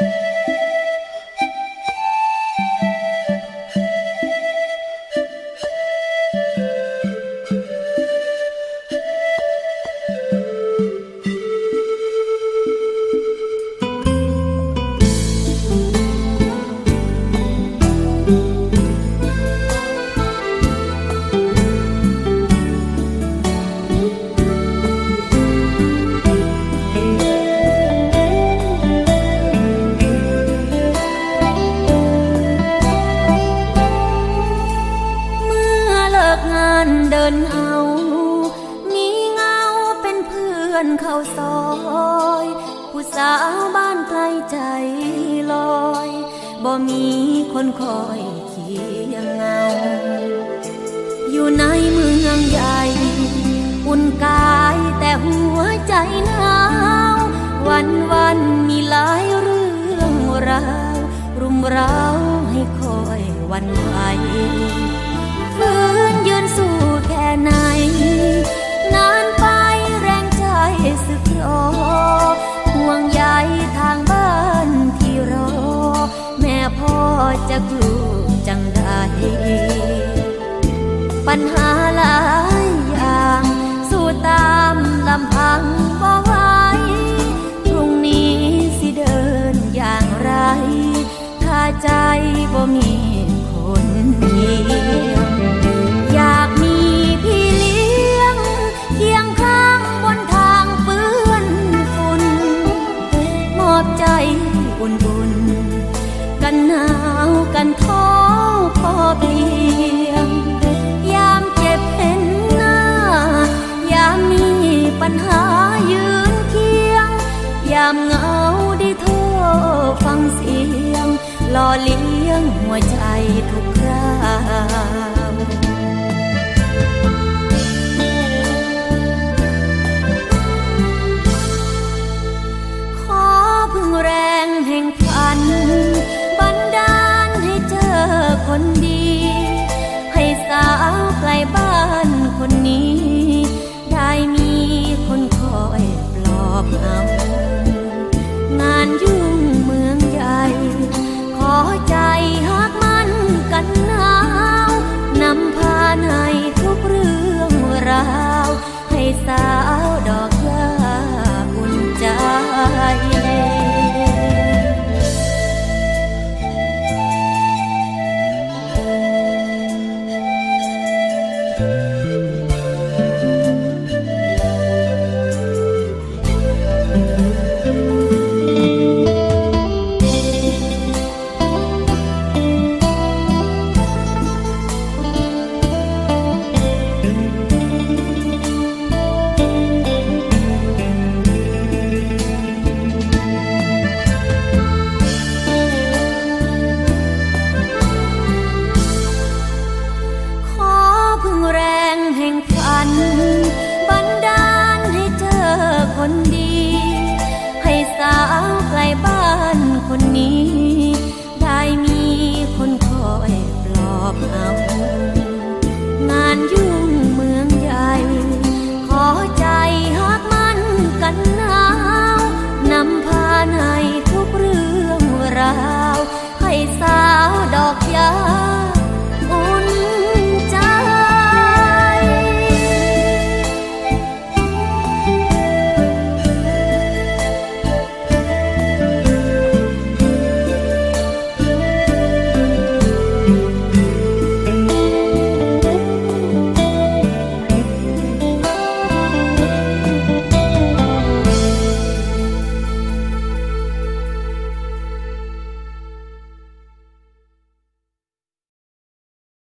เอนเข้าซอย ผู้สาวบ้านไกลใจลอยบ่มีคนคอยเคียงเงา อยู่ในเมืองใหญ่ อุ่นกายแต่หัวใจหนาววันวันมีหลายเรื่องราวรุมเร้าให้คอยวันไหวฝืนยืนสู้แค่ไหน จะกลูกจังใดปัญหาหลายอย่างสู้ตามลำพังบ่ไหวพรุ่งนี้สิเดินอย่างไร ถ้าใจบ่มีคนเยียมอยากมีพี่เลี้ยงเคียงข้างบนทางเปื้อนฝุ่นมอบใจอุ่นๆ กันหนาวกันท้อพอเพียงยามเจ็บเห็นหน้า ยามมีปัญหายืนเคียง ยามเหงาได้โทรฟังเสียงหล่อเลี้ยงหัวใจทุกครา คนดี ให้สาวไกลบ้านคนนี้ ได้มีคนคอยปลอบเอางานยุ่งเมืองใหญ่ ขอใจหักมันกันหนาวนำพาในทุกเรื่องราว ให้สาวดอกยาอุ่นใจาวให้สาว